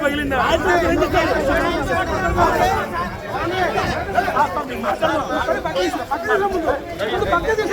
పగిలిందా? పక్కన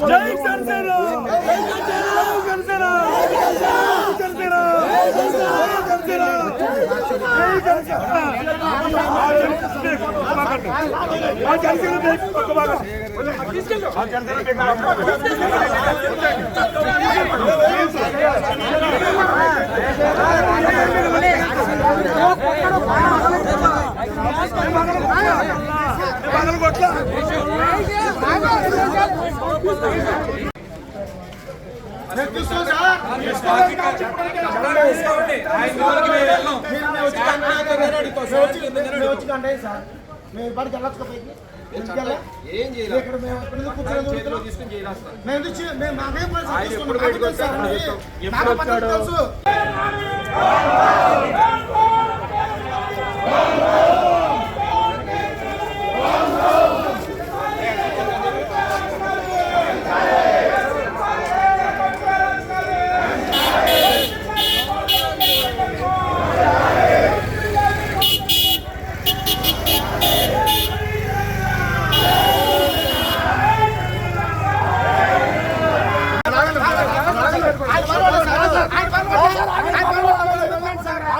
జై జనసేన జనసేన జనసేన జనసేన ఆ జనసేన దేశం పక్క భాగం ఆ జనసేన మేము బడికి వెళ్ళొచ్చు పైకి? ఏం చేయాలి ఇక్కడ మేము మేము మాకేం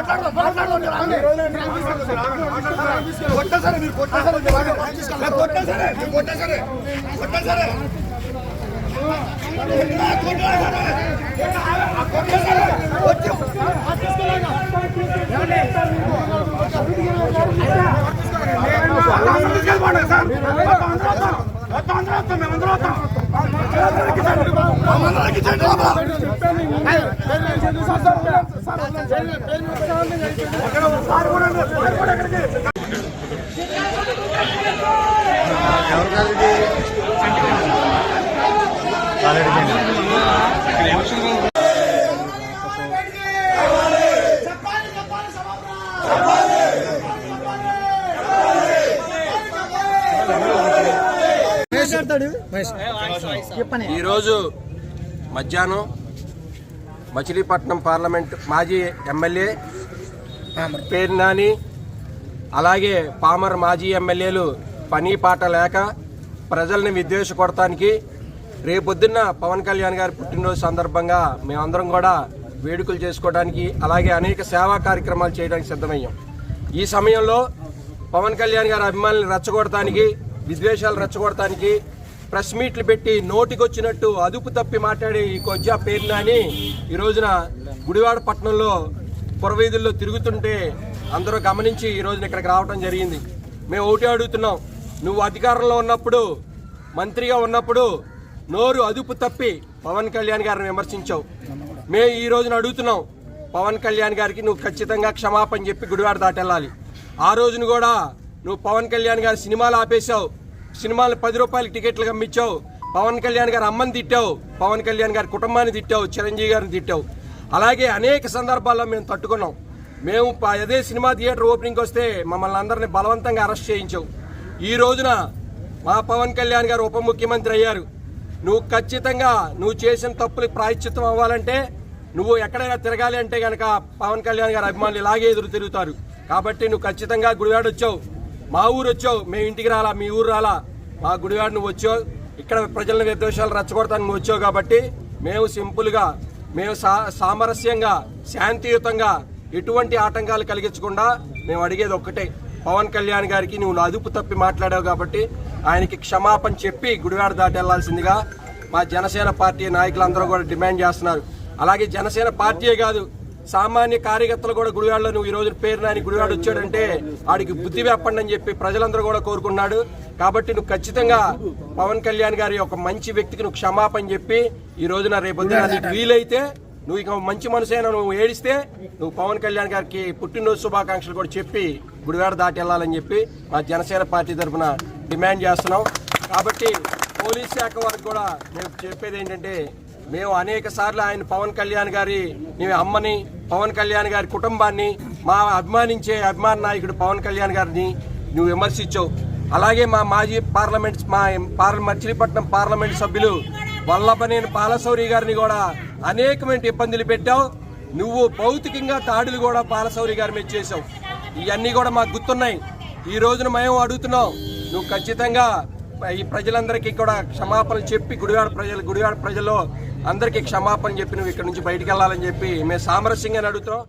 ఆయన చేసుకున్నాం? ఎప్పుడు మాకు బయటకు తెలుసు వచ్చాడో సార్ చెప్తాం. వస్తాం ఎప్పుడు నాకు పద్ధతి వచ్చాడో. తెలుసు. వస్తాం మీరు కొట్టేసరే కొట్టేసరే మీరు కొట్టేసరే ఈరోజు మధ్యాహ్నం మచిలీపట్నం పార్లమెంట్ మాజీ ఎమ్మెల్యే పేరు నాని అలాగే పామర్ మాజీ ఎమ్మెల్యేలు పని పాట లేక ప్రజల్ని విద్వేష కొడటానికి రేపొద్దున్న పవన్ కళ్యాణ్ గారి పుట్టినరోజు సందర్భంగా మేమందరం కూడా వేడుకలు చేసుకోవడానికి అలాగే అనేక సేవా కార్యక్రమాలు చేయడానికి సిద్ధమయ్యాం. ఈ సమయంలో పవన్ కళ్యాణ్ గారి అభిమానులను రెచ్చగొడటానికి విద్వేషాలు రెచ్చగొడటానికి ప్రెస్ మీట్లు పెట్టి నోటికొచ్చినట్టు అదుపు తప్పి మాట్లాడే ఈ కొజ్జా పేరునాని ఈ రోజున గుడివాడ పట్టణంలో పురవీధుల్లో తిరుగుతుంటే అందరూ గమనించి ఈ రోజున ఇక్కడికి రావడం జరిగింది. మేము ఒకటి అడుగుతున్నాం. నువ్వు అధికారంలో ఉన్నప్పుడు మంత్రిగా ఉన్నప్పుడు నోరు అదుపు తప్పి పవన్ కళ్యాణ్ గారిని విమర్శించావు. మేము ఈ రోజున అడుగుతున్నాం పవన్ కళ్యాణ్ గారికి నువ్వు ఖచ్చితంగా క్షమాపణ చెప్పి గుడివాడ దాటెళ్ళాలి. ఆ రోజును కూడా నువ్వు పవన్ కళ్యాణ్ గారి సినిమాలు ఆపేశావు. సినిమాలు పది రూపాయలకి టికెట్లు అమ్మించావు పవన్ కళ్యాణ్ గారు అమ్మని తిట్టావు. పవన్ కళ్యాణ్ గారి కుటుంబాన్ని తిట్టావు. చిరంజీవి గారిని తిట్టావు. అలాగే అనేక సందర్భాల్లో మేము తట్టుకున్నాం. మేము అదే సినిమా థియేటర్ ఓపెనింగ్ వస్తే మమ్మల్ని అందరినీ బలవంతంగా అరెస్ట్ చేయించావు. ఈ రోజున మా పవన్ కళ్యాణ్ గారు ఉప ముఖ్యమంత్రి అయ్యారు. నువ్వు ఖచ్చితంగా నువ్వు చేసిన తప్పులకు ప్రాయశ్చిత్తం అవ్వాలంటే నువ్వు ఎక్కడైనా తిరగాలి అంటే గనక పవన్ కళ్యాణ్ గారి అభిమానులు ఇలాగే ఎదురు తిరుగుతారు. కాబట్టి నువ్వు ఖచ్చితంగా గుడివాడొచ్చావు. మా ఊరు వచ్చావు మేము ఇంటికి రాలా మీ ఊరు రాలా. మా గుడివాడ నువ్వు వచ్చావు. ఇక్కడ ప్రజలను విద్వేషాలు రచ్చగొడతానికి వచ్చావు కాబట్టి మేము సింపుల్గా మేము సా సామరస్యంగా శాంతియుతంగా ఎటువంటి ఆటంకాలు కలిగించకుండా మేము అడిగేది ఒక్కటే. పవన్ కళ్యాణ్ గారికి నువ్వు అదుపు తప్పి మాట్లాడావు కాబట్టి ఆయనకి క్షమాపణ చెప్పి గుడివాడ దాటి వెళ్ళాల్సిందిగా మా జనసేన పార్టీ నాయకులందరూ కూడా డిమాండ్ చేస్తున్నారు. అలాగే జనసేన పార్టీయే కాదు సామాన్య కార్యకర్తలు కూడా గుడివాడలో నువ్వు ఈ రోజు పేరు నాని గుడివాడ వచ్చాడంటే ఆడికి బుద్ధి వెప్పండి అని చెప్పి ప్రజలందరూ కూడా కోరుకున్నాడు. కాబట్టి నువ్వు ఖచ్చితంగా పవన్ కళ్యాణ్ గారి ఒక మంచి వ్యక్తికి నువ్వు క్షమాపణ చెప్పి ఈ రోజున రేపొద్దున నీకు వీలైతే నువ్వు ఇక మంచి మనసైన నువ్వు ఏడిస్తే నువ్వు పవన్ కళ్యాణ్ గారికి పుట్టినరోజు శుభాకాంక్షలు కూడా చెప్పి గుడివాడ దాటి వెళ్ళాలని చెప్పి మా జనసేన పార్టీ తరఫున డిమాండ్ చేస్తున్నాం. కాబట్టి పోలీస్ శాఖ వారికి కూడా మేము చెప్పేది ఏంటంటే మేము అనేక సార్లు ఆయన పవన్ కళ్యాణ్ గారి అమ్మని పవన్ కళ్యాణ్ గారి కుటుంబాన్ని మా అభిమానించే అభిమాన నాయకుడు పవన్ కళ్యాణ్ గారిని నువ్వు విమర్శించావు. అలాగే మా మాజీ పార్లమెంట్ మా పార్ల మచిలీపట్నం పార్లమెంట్ సభ్యులు వల్లభనేని పాలశౌరి గారిని కూడా అనేకమైన ఇబ్బందులు పెట్టావు. నువ్వు భౌతికంగా దాడులు కూడా పాలశౌరి గారి మీద చేసావు ఇవన్నీ కూడా మాకు గుర్తున్నాయి. ఈ రోజున మేము అడుగుతున్నాం నువ్వు ఖచ్చితంగా ఈ ప్రజలందరికీ కూడా క్షమాపణ చెప్పి గుడివాడ ప్రజలు గుడివాడ ప్రజలు అందరికీ క్షమాపణ చెప్పి నువ్వు ఇక్కడ నుంచి బయటికి వెళ్ళాలని చెప్పి మేము సామరస్యంగా అడుగుతున్నాం.